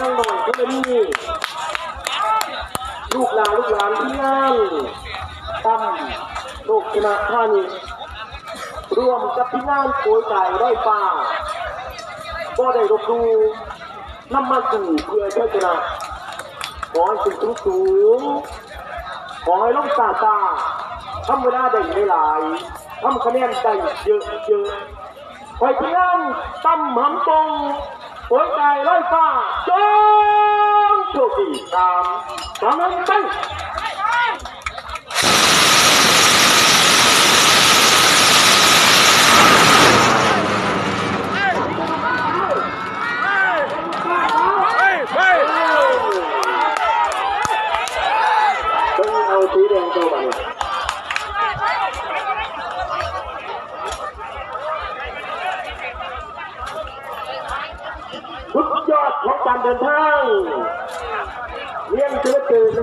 ทางหน่อยก็เป็นนี่ลูกหลานลูกหลานที่นั่นตั้มลูกชนะท่านี้รวมกับพี่นานโกยไก่ไร่ป่าก็ได้รบดูน้ำมาสู่เพื่อชัยชนะขอให้ถึงสูงสูงขอให้ลงตาตาทำเวลาได้ไม่หลายทำคะแนนได้เยอะเยอะๆไปพี่นานตั้มหำตรง โกยไก่ไร่ป่าจงโชคดีตามตามนั้นไป ต้องเอาสีแดงตัวใหม่ สุดยอดของการเดินทางเลี้ยงเชื้อเกิด